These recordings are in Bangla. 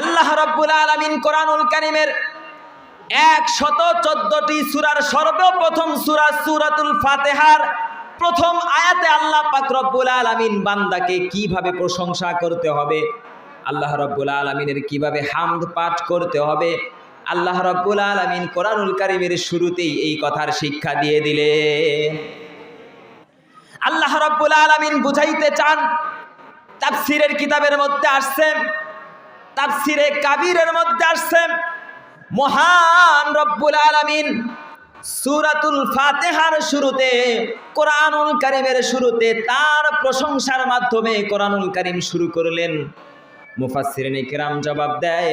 আল্লাহ রব্বুল আলমিন কোরআনুল কারিমের এক শত চোদ্দটি সুরার সর্বপ্রথম সুরা সুরাতুল ফাতেহার প্রথম আয়াতে আল্লাহ পাক রব্বুল আলমিন বান্দাকে কীভাবে প্রশংসা করতে হবে? আল্লাহ রব্বুল আলমিনের কীভাবে হামদ পাঠ করতে হবে? আল্লাহ রব্বুল আলমিন কোরআনুল কারিমের শুরুতেই এই কথার শিক্ষা দিয়ে দিলে আল্লাহ রব্বুল আলমিন বুঝাইতে চান, তাফসিরের কিতাবের মধ্যে আসছেন তাফসিরে কাবিরের মধ্যে আসছেন মহান রব্বুল আলামিন সূরাতুল ফাতিহার শুরুতে, কোরআনুল কারীমের শুরুতে তার প্রশংসার মাধ্যমে কোরআনুল কারীম শুরু করলেন। মুফাসসিরিনে কিরাম জবাব দেয়,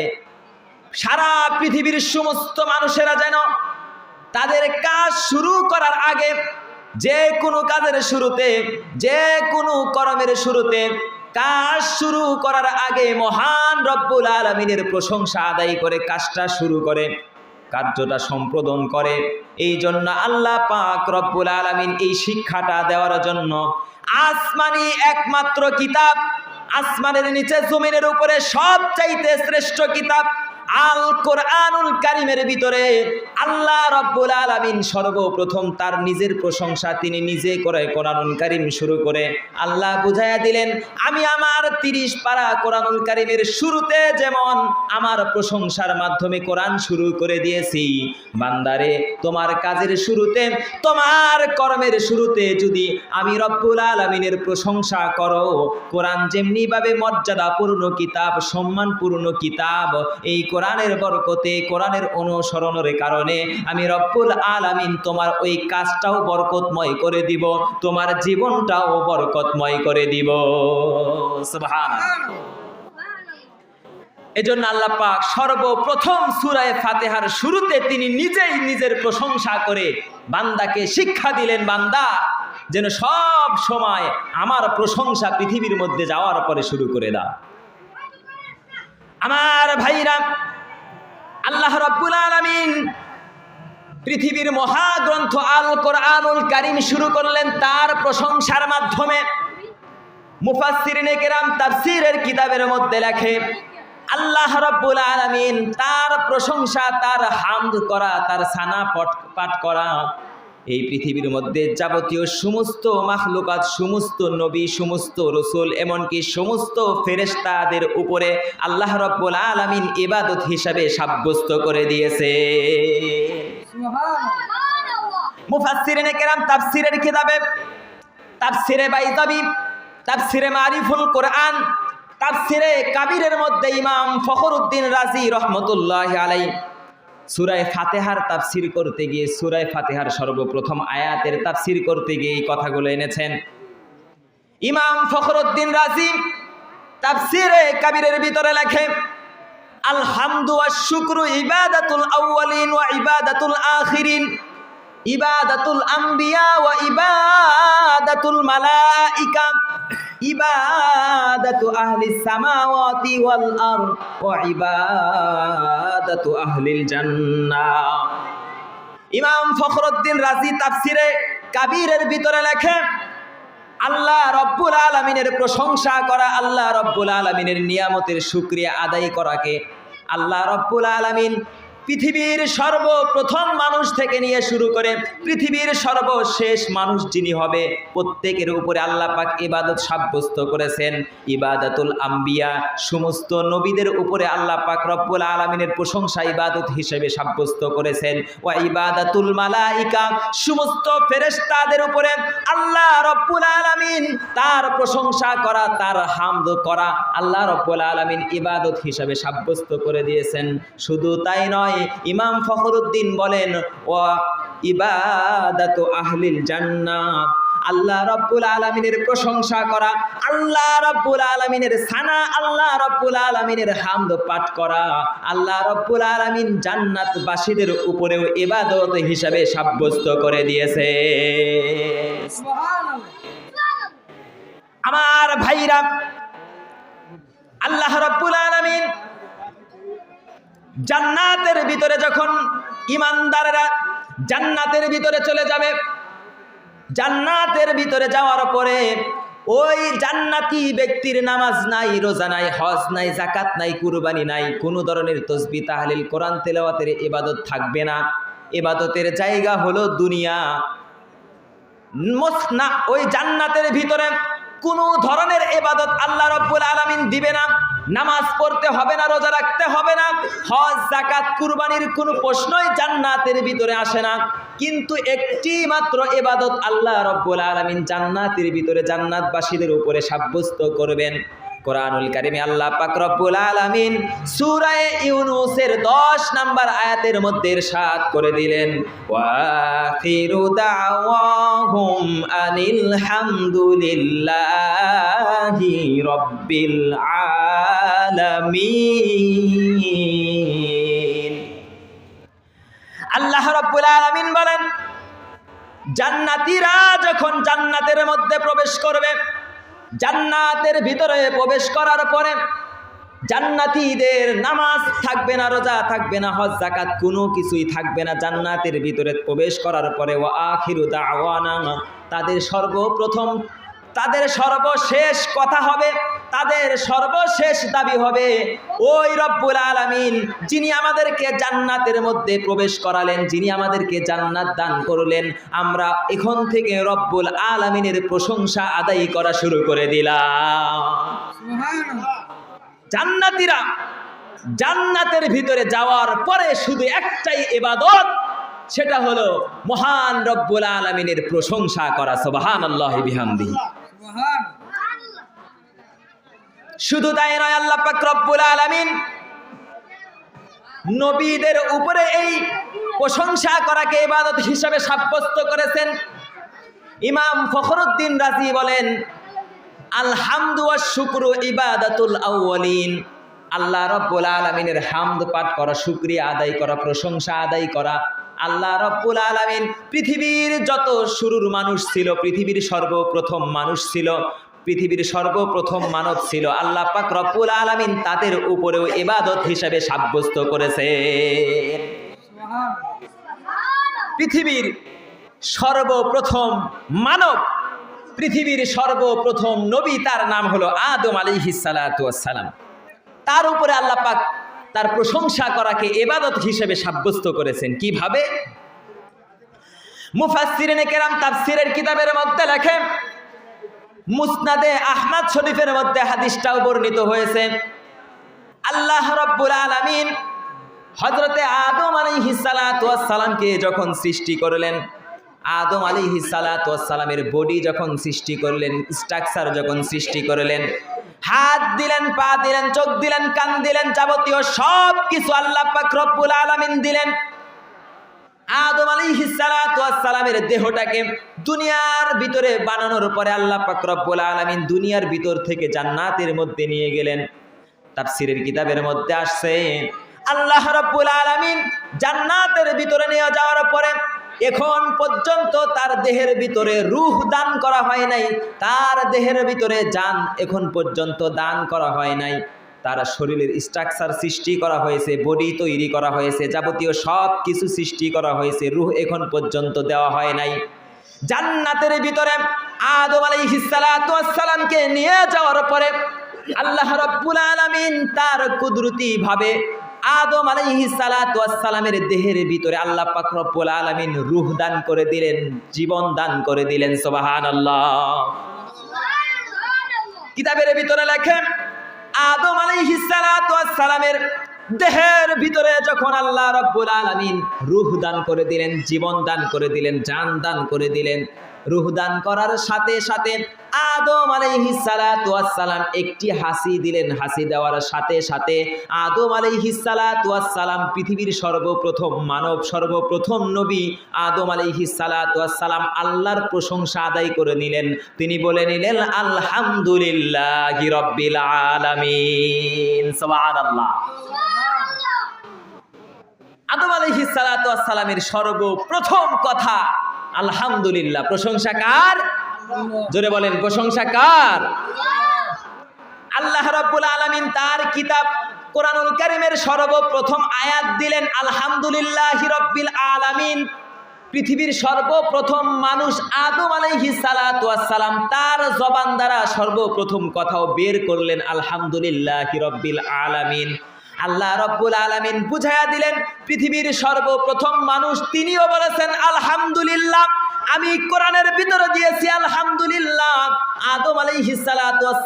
সারা পৃথিবীর সমস্ত মানুষেরা যেন তাদের কাজ শুরু করার আগে যে কোনো কাজের শুরুতে, যে কোনো কর্মের শুরুতে কাজ শুরু করার আগে মহান রব্বুল আলমিনের প্রশংসা আদায় করে কাজটা শুরু করে, কার্যটা সম্প্রদন করে। এই জন্য আল্লাহ পাক রব্বুল আলমিন এই শিক্ষাটা দেওয়ার জন্য আসমানি একমাত্র কিতাব, আসমানের নিচে জমিনের উপরে সবচাইতে শ্রেষ্ঠ কিতাব আল কোরআনুল কারিমের ভিতরে আল্লাহ রব্বুল আলামিন সর্বপ্রথম তার নিজের প্রশংসা তিনি নিজে করে কোরআনুল কারিম শুরু করে আল্লাহ বুঝাইয়া দিলেন, আমি আমার তিরিশ পারা কোরআনুল কারিমের শুরুতে যেমন আমার প্রশংসার মাধ্যমে কোরআন শুরু করে দিয়েছি, বান্দারে, তোমার কাজের শুরুতে, তোমার কর্মের শুরুতে যদি আমি রব্বুল আলমিনের প্রশংসা করো, কোরআন যেমনিভাবে মর্যাদাপূর্ণ কিতাব, সম্মানপূর্ণ কিতাব, এই কোরআনের বরকতে, কোরআনের অনুসরণের কারণে আমি রব্বুল আলামিন তোমার ওই কাজটাও বরকতময় করে দিব, তোমার জীবনটাও বরকতময় করে দিব। এজন্য আল্লাহ পাক সর্বপ্রথম সূরায়ে ফাতিহার শুরুতে তিনি নিজেই নিজের প্রশংসা করে বান্দাকে শিক্ষা দিলেন, বান্দা, যেন সব সময় আমার প্রশংসা পৃথিবীর মধ্যে যাওয়ার পরে শুরু করে দাও। আমার ভাইরা আল্লাহ রব্বুল আলমিন পৃথিবীর মহাগ্রন্থ আল কোরআনুল কারিম শুরু করলেন তার প্রশংসার মাধ্যমে। মুফাসসিরিনে কেরাম তাফসীরের কিতাবের মধ্যে লেখে, আল্লাহ রব্বুল আলমিন তার প্রশংসা, তার হামদ করা, তার সানা পাঠ করা এই পৃথিবীর মধ্যে যাবতীয় সমস্ত মাখলুকাত সমস্ত নবী সমস্ত রসুল এমনকি সমস্ত ফেরেস্তাদের উপরে আল্লাহ রব্বুল আলামিন ইবাদত হিসাবে সাব্যস্ত করে দিয়েছে। মুফাসসিরিনে কেরাম তাফসীরের কিতাবে তাফসিরে বাইজাবি তাফসিরে মারিফুল কোরআন তাফসিরে কাবিরের মধ্যে ইমাম ফখরুদ্দিন রাজি রহমতুল্লাহ আলাই সুরায় ফাতেহার তাফসির করতে গিয়ে, সুরায় ফাতেহার সর্বপ্রথম আয়াতের তাফসির করতে গিয়ে এই কথাগুলো এনেছেন। ইমাম ফখরুদ্দিন রাজি তাফসিরে কাবিরের ভিতরে লেখে, আলহামদু শুকরু ইবাদাতুল আউয়ালিন ওয়া ইবাদাতুল আখিরিন, ইবাদাতুল আম্বিয়া ওয়া ইবাদাতুল মালাইকা। ইবাদাতু আহলি সামাওয়াতি ওয়াল আরদ ওয়া ইবাদাতু আহলিল জান্নাহ ইমাম ফখরুদ্দিন রাজি তাফসিরে কাবিরের ভিতরে লেখে, আল্লাহ রব্বুল আলমিনের প্রশংসা করা, আল্লাহ রব্বুল আলমিনের নিয়ামতের শুক্রিয়া আদায় করাকে আল্লাহ রব্বুল আলমিন পৃথিবীর সর্বপ্রথম মানুষ থেকে নিয়ে শুরু করে পৃথিবীর সর্বশেষ মানুষ যিনি হবে, প্রত্যেকের উপরে আল্লাহ পাক ইবাদত সাব্যস্ত করেছেন। ইবাদাতুল আম্বিয়া, সমস্ত নবীদের উপরে আল্লাহ পাক রব্বুল আলমিনের প্রশংসা ইবাদত হিসেবে সাব্যস্ত করেছেন। ও ইবাদাতুল মালাইকা, সমস্ত ফেরেস্তাদের উপরে আল্লাহ রব্বুল আলামিন তার প্রশংসা করা, তার হামদ করা আল্লাহ রব্বুল আলামিন ইবাদত হিসাবে সাব্যস্ত করে দিয়েছেন। শুধু তাই নয় ইমাম ফখরুদ্দিন বলেন ও ইবাদাতু আহলিল জান্নাত। আল্লাহ রব্বুল আলমিনের প্রশংসা করা আল্লাহ রব্বুল আলমিনের সানা আল্লাহ রব্বুল আলমিনের হামদ পাঠ করা আল্লাহ রব্বুল আলমিন জান্নাতবাসীদের উপরেও ইবাদত হিসাবে সাব্যস্ত করে দিয়েছে। আমার ভাইরা জান্নাতের ভিতরে যখন ইমানদারেরা জান্নাতের ভিতরে চলে যাবে, জান্নাতের ভিতরে যাওয়ার পরে ওই জান্নাতি ব্যক্তির নামাজ নাই, রোজা নাই, হজ নাই জাকাত নাই, কুরবানি নাই, কোনো ধরনের তসবি, তাহলিল, কোরআন, তেলাওয়াতের এবাদত থাকবে না। এবাদতের জায়গা হলো দুনিয়া। ওই জান্নাতের ভিতরে কোনো ধরনের এবাদত আল্লাহ রব্বুল আলমিন দিবে না। নামাজ পড়তে হবে না, রোজা রাখতে হবে না। হজ জাকাত কুরবানির কোনো প্রশ্নই জান্নাতের ভিতরে আসে না। কিন্তু একটি মাত্র এবাদত আল্লাহ রব্বুল আলমিন জান্নাতের ভিতরে জান্নাতবাসীদের উপরে সাব্যস্ত করবেন। কোরআনুল কারিমে আল্লাহ পাক রব্বুল আলামিন সূরা ইউনূসের 10 নাম্বার আয়াতের মধ্যে ইরশাদ করে দিলেন ওয়া আখিরু দাওয়াহুম আনিল হামদুলিল্লাহি রাব্বিল আলামিন। আল্লাহ রাব্বুল আলামিন বলেন, জান্নাতীরা যখন জান্নাতের মধ্যে প্রবেশ করবে জান্নাতের ভিতরে প্রবেশ করার পরে জান্নাতিদের নামাজ থাকবে না, রোজা থাকবে না, হজ জাকাত কোনো কিছুই থাকবে না। জান্নাতের ভিতরে প্রবেশ করার পরে ও আখিরু দাওয়ানা, তাদের সর্বপ্রথম তাদের সর্বশেষ কথা হবে তাদের সর্বশেষ দাবি হবে ওই রব্বুল আলামিন যিনি আমাদেরকে জান্নাতের মধ্যে প্রবেশ করালেন যিনি আমাদেরকে জান্নাত দান করলেন আমরা এখন থেকে রব্বুল আলামিনের প্রশংসা আদায় করা শুরু করে দিলাম। জান্নাতীরা জান্নাতের ভিতরে যাওয়ার পরে শুধু একটাই ইবাদত সেটা হলো মহান রব্বুল আলামিনের প্রশংসা করা। সুবহানাল্লাহি বিহামদিহি। শুধু তাই নয়, আল্লাহ পাক রব্বুল আলামিন নবীদের উপরে এই প্রশংসা করাকে ইবাদত হিসাবে সাব্যস্ত করেছেন। ইমাম ফখরুদ্দিন রাজি বলেন, আলহামদু ওয়াশ ইবাদাতুল আউয়ালিন আল্লাহ রব্বুল আলামিনের হামদ পাঠ করা, শুক্রিয়া আদায় করা, প্রশংসা আদায় করা আল্লাহ রব্বুল আলামিন পৃথিবীর যত শুরুর মানুষ ছিল, পৃথিবীর সর্বপ্রথম মানুষ ছিল, পৃথিবীর সর্বপ্রথম মানব ছিল, আল্লাহ পাক রব্বুল আলামিন তাদের উপরেও ইবাদত হিসাবে সাব্যস্ত করেছে পৃথিবীর সর্বপ্রথম মানব, পৃথিবীর সর্বপ্রথম নবী তার নাম হলো আদম আলিহিসালাম তার উপরে আল্লাহ পাক তার প্রশংসা করাকে এবাদত হিসেবে সাব্যস্ত করেছেন। কীভাবে? মুফাসসিরিনে কেরাম তাফসিরের কিতাবের মধ্যে লেখেন মুসনাদে আহমদ শরীফের মধ্যে হাদিসটাও বর্ণিত হয়েছে। আল্লাহ রব্বুল আলামিন হজরতে আদম আলিহিসালামকে যখন সৃষ্টি করলেন আদম আলিহিসালামের বডি যখন সৃষ্টি করলেন স্ট্রাকচার যখন সৃষ্টি করলেন, হাত দিলেন, পা দিলেন, চোখ দিলেন, কান দিলেন, যাবতীয় সব কিছু আল্লাহ পাক রব্বুল আলামিন দিলেন। আদম আলিহিসালামের দেহটাকে দুনিয়ার ভিতরে বানানোর পরে আল্লাহ পাক রব্বুল আলামিন দুনিয়ার ভিতর থেকে জান্নাতের মধ্যে নিয়ে গেলেন। তাফসিরের কিতাবের মধ্যে আসছে, আল্লাহ রাব্বুল আলামিন জান্নাতের ভিতরে নিয়ে যাওয়ার পরে এখন পর্যন্ত তার দেহের ভিতরে রুহ দান করা হয় নাই, তার দেহের ভিতরে যান এখন পর্যন্ত দান করা হয় নাই। তার শরীরের স্ট্রাকচার সৃষ্টি করা হয়েছে বডি তৈরি করা হয়েছে, যাবতীয় সব কিছু সৃষ্টি করা হয়েছে, রুহ এখন পর্যন্ত দেওয়া হয় নাই। জান্নাতের ভিতরে আদম আলাইহিসসালামকে নিয়ে যাওয়ার পরে আল্লাহ রাব্বুল আলামিন তার কুদরতি ভাবে আদম আলাইহিসসালামের দেহের ভিতরে আল্লাহ পাক রব্বুল আলামিন রূহ দান করে দিলেন জীবন দান করে দিলেন সুবহানাল্লাহ। কিতাবের ভিতরে লেখেন আদম আলাইহিসসালামের দেহের ভিতরে যখন আল্লাহ রব্বুল আলামিন রূহ দান করে দিলেন জীবন দান করে দিলেন জান দান করে দিলেন রুহ দান করার সাথে সাথে আদম আলাইহিসসালাম একটি হাসি দিলেন। হাসি দেওয়ার সাথে সাথে আদম আলাইহিসসালাম পৃথিবীর সর্বপ্রথম মানব সর্বপ্রথম নবী আদম আলাইহিসসালাম আল্লাহর প্রশংসা আদায় করে নিলেন। তিনি বলে নিলেন, আলহামদুলিল্লাহ রব্বিল আলামিন। সুবহানাল্লাহ। আদম আলাইহিসসালামের সর্বপ্রথম কথা, আলহামদুলিল্লাহ। প্রশংসা কার? জোরে বলেন, প্রশংসা কার? আল্লাহ রাব্বুল আলামিন তার কিতাব কোরআনুল কারীমের সর্বপ্রথম আয়াত দিলেন, আলহামদুলিল্লাহি রাব্বিল আলামিন। পৃথিবীর সর্বপ্রথম মানুষ আদম আলাইহি সালাম তার জবান দ্বারা সর্বপ্রথম কথাও বের করলেন, আলহামদুলিল্লাহ রব্বিল আলামিন। আল্লাহ রব্বুল আলামিন বুঝাইয়া দিলেন, পৃথিবীর সর্বপ্রথম মানুষ তিনিও বলেছেন, আলহামদুলিল্লাহ। আমি কোরআনের ভিতরে দিয়েছি, আলহামদুলিল্লাহ। আদম আলাইহি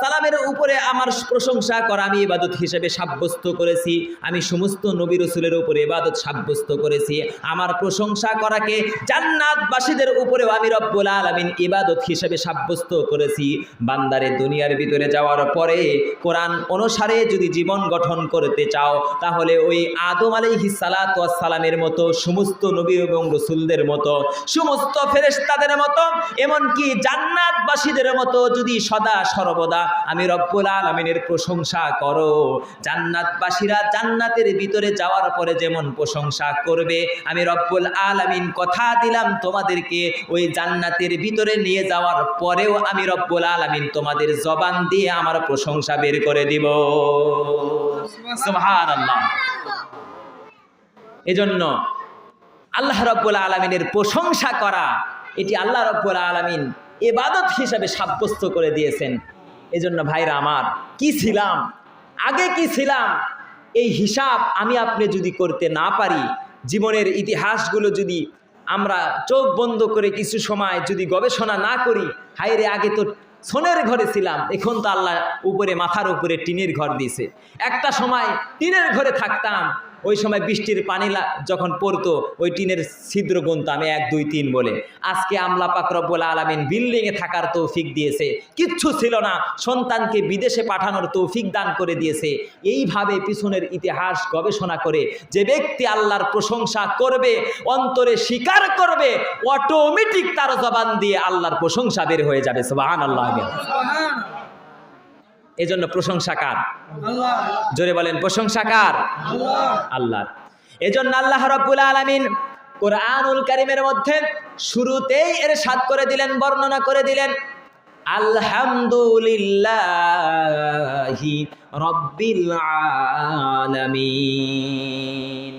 সালামের উপরে আমার প্রশংসা করা আমি ইবাদত হিসেবে সাব্যস্ত করেছি। আমি সমস্ত নবী রসুলের উপরে ইবাদত সাব্যস্ত করেছি। আমার প্রশংসা করাকে জান্নাতবাসীদের উপরেও আমি রব্বুল আলামিন ইবাদত হিসেবে সাব্যস্ত করেছি। বান্দারে, দুনিয়ার ভিতরে যাওয়ার পরে কোরআন অনুসারে যদি জীবন গঠন করতে চাও, তাহলে ওই আদম আলাইহি সালামের মতো, সমস্ত নবী এবং রসুলদের মতো, সমস্ত ফেরেশতাদের মতো, এমনকি জান্নাতবাসীদের মতো যদি সদা সর্বদা আমি রব্বুল আলমিনের প্রশংসা করো। জান্নাতবাসীরা জান্নাতের ভিতরে যাওয়ার পরে যেমন প্রশংসা করবে, আমি রব্বুল আলমিন কথা দিলাম তোমাদেরকে, ওই জান্নাতের ভিতরে নিয়ে যাওয়ার পরেও আমি রব্বুল আলমিন তোমাদের জবান দিয়ে আমার প্রশংসা বের করে দিব। এজন্য আল্লাহ রব্বুল আলমিনের প্রশংসা করা এটি আল্লাহ রব্বুল আলমিন এবাদত হিসাবে সাব্যস্ত করে দিয়েছেন। এজন্য ভাইরা আমার, কি ছিলাম? আগে কি ছিলাম? এই হিসাব আমি আপনি যদি করতে না পারি, জীবনের ইতিহাসগুলো যদি আমরা চোখ বন্ধ করে কিছু সময় যদি গবেষণা না করি হাইরে আগে তো সোনের ঘরে ছিলাম, এখন তো আল্লাহ উপরে, মাথার উপরে টিনের ঘর দিয়েছে। একটা সময় টিনের ঘরে থাকতাম ওই সময় বৃষ্টির পানি যখন পড়তো, ওই টিনের ছিদ্র গুনতাম এক, দুই, তিন বলে। আজকে আমলা পাকরব্বুল আলমিন বিল্ডিংয়ে থাকার তৌফিক দিয়েছে। কিচ্ছু ছিল না, সন্তানকে বিদেশে পাঠানোর তৌফিক দান করে দিয়েছে। এইভাবে পিছনের ইতিহাস গবেষণা করে যে ব্যক্তি আল্লাহর প্রশংসা করবে, অন্তরে স্বীকার করবে অটোমেটিক তার জবান দিয়ে আল্লাহর প্রশংসা বের হয়ে যাবে। সুবাহান আল্লাহ এজন্য প্রশংসাকার। জোরে বলেন, প্রশংসাকার। আল্লাহ। এজন্য আল্লাহ রাব্বুল আলামিন কোরআনুল কারীমের মধ্যে শুরুতেই এর সাত করে দিলেন, বর্ণনা করে দিলেন, আলহামদুলিল্লাহি রব্বিল আলামিন।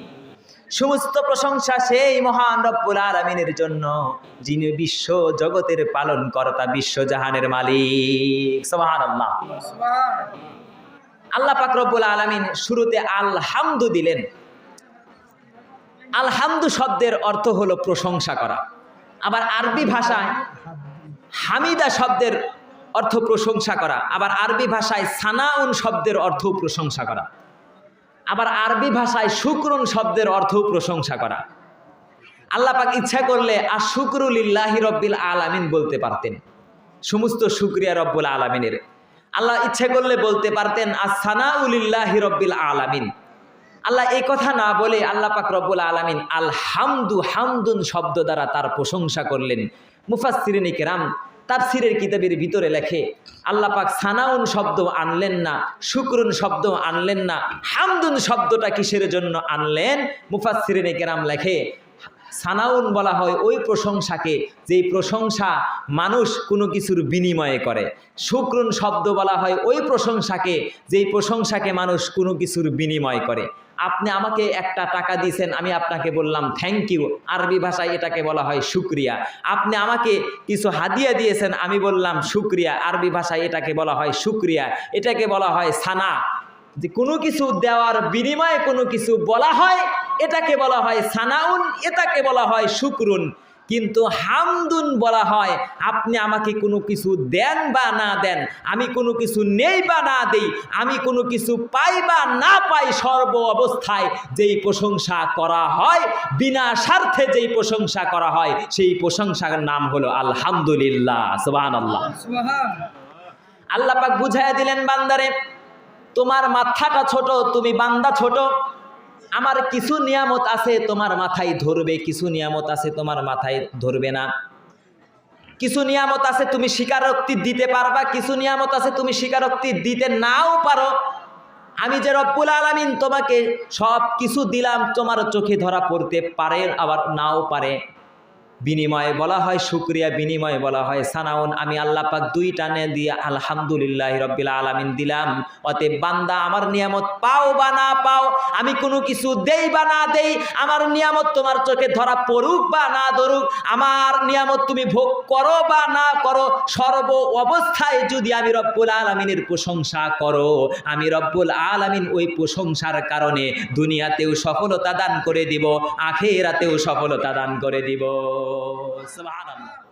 সমস্ত প্রশংসা সেই মহান রব্বুল আলামিনের জন্য, যিনি বিশ্ব জগতের পালন কর্তা বিশ্বজাহানের মালিক। সুবহানাল্লাহ। আল্লাহ পাক রব্বুল আলামিন শুরুতে আলহামদু দিলেন। আলহামদু শব্দের অর্থ হলো প্রশংসা করা। আবার আরবি ভাষায় হামিদা শব্দের অর্থ প্রশংসা করা। আবার আরবি ভাষায় সানাউন শব্দের অর্থ প্রশংসা করা। আবার আরবি ভাষায় শুক্রুন শব্দের অর্থও প্রশংসা করা। আল্লাহ পাক ইচ্ছা করলে আর শুক্রুলিল্লাহি রব্বিল আলামিন বলতে পারতেন। সমস্ত শুক্রিয়া রব্বুল আলামিনের। আল্লাহ ইচ্ছে করলে বলতে পারতেন আর আসানাউলিল্লাহি রব্বিল আলামিন। আল্লাহ এই কথা না বলে আল্লাহ পাক রব্বুল আলামিন আলহামদু হামদুন শব্দ দ্বারা তার প্রশংসা করলেন। মুফাসসিরিনে কেরাম তাফসিরের কিতাবের ভিতরে লেখে, আল্লাহ পাক সানাউন শব্দ আনলেন না, শুক্রুন শব্দ আনলেন না, হামদুন শব্দটা কিসের জন্য আনলেন? মুফাসসিরিনে কেরাম লেখে, সানাউন বলা হয় ওই প্রশংসাকে যেই প্রশংসা মানুষ কোনো কিছুর বিনিময়ে করে। শুক্রুন শব্দ বলা হয় ওই প্রশংসাকে যেই প্রশংসাকে মানুষ কোনো কিছুর বিনিময় করে। আপনি আমাকে একটা টাকা দিয়েছেন, আমি আপনাকে বললাম থ্যাংক ইউ আরবি ভাষায় এটাকে বলা হয় শুক্রিয়া। আপনি আমাকে কিছু হাদিয়া দিয়েছেন, আমি বললাম, শুক্রিয়া। আরবি ভাষায় এটাকে বলা হয় শুক্রিয়া। এটাকে বলা হয় সানা। যে কোনো কিছু দেওয়ার বিনিময়ে কোনো কিছু বলা হয়, এটাকে বলা হয় সানাউন, এটাকে বলা হয় শুক্রুন। কিন্তু হামদুন বলা হয়, আপনি আমাকে কোনো কিছু দেন বা না দেন, আমি কোনো কিছু নেই বা না দেই, আমি কোনো কিছু পাই বা না পাই সর্ব অবস্থায় যেই প্রশংসা করা হয়, বিনা স্বার্থে যেই প্রশংসা করা হয়, সেই প্রশংসার নাম হলো আলহামদুলিল্লাহ সুবাহ আল্লাহ আল্লাহ পাক বুঝাইয়া দিলেন বান্দারে, তোমার মাথাটা ছোট, তুমি বান্দা ছোট। আমার কিছু নিয়ামত আছে, তোমার মাথায় ধরবে, কিছু নিয়ামত আছে, তোমার মাথায় ধরবে না। কিছু নিয়ামত আছে, তুমি স্বীকারোক্তি দিতে পারবা, কিছু নিয়ামত আছে, তুমি স্বীকারোক্তি দিতে নাও পারো। আমি যে রব্বুল আলামিন তোমাকে সব কিছু দিলাম, তোমার চোখে ধরা পড়তে পারে, আবার নাও পারে। বিনিময়ে বলা হয়, শুক্রিয়া বিনিময়ে বলা হয়। সানাউন, আমি আল্লাহ পাক দুই টানে দিয়ে আলহামদুলিল্লাহ রব্বিল আলামিন দিলাম। অতএব বান্দা, আমার নিয়ামত পাও বা না পাও, আমি কোনো কিছু দেই বা না দেই, আমার নিয়ামত তোমার চোখে ধরা পড়ুক বা না ধরুক, আমার নিয়ামত তুমি ভোগ করো বা না করো, সর্ব অবস্থায় যদি আমি রব্বুল আলমিনের প্রশংসা করো, আমি রব্বুল আলমিন ওই প্রশংসার কারণে দুনিয়াতেও সফলতা দান করে দিব, আখেরাতেও সফলতা দান করে দিব। সুবহানাল্লাহ।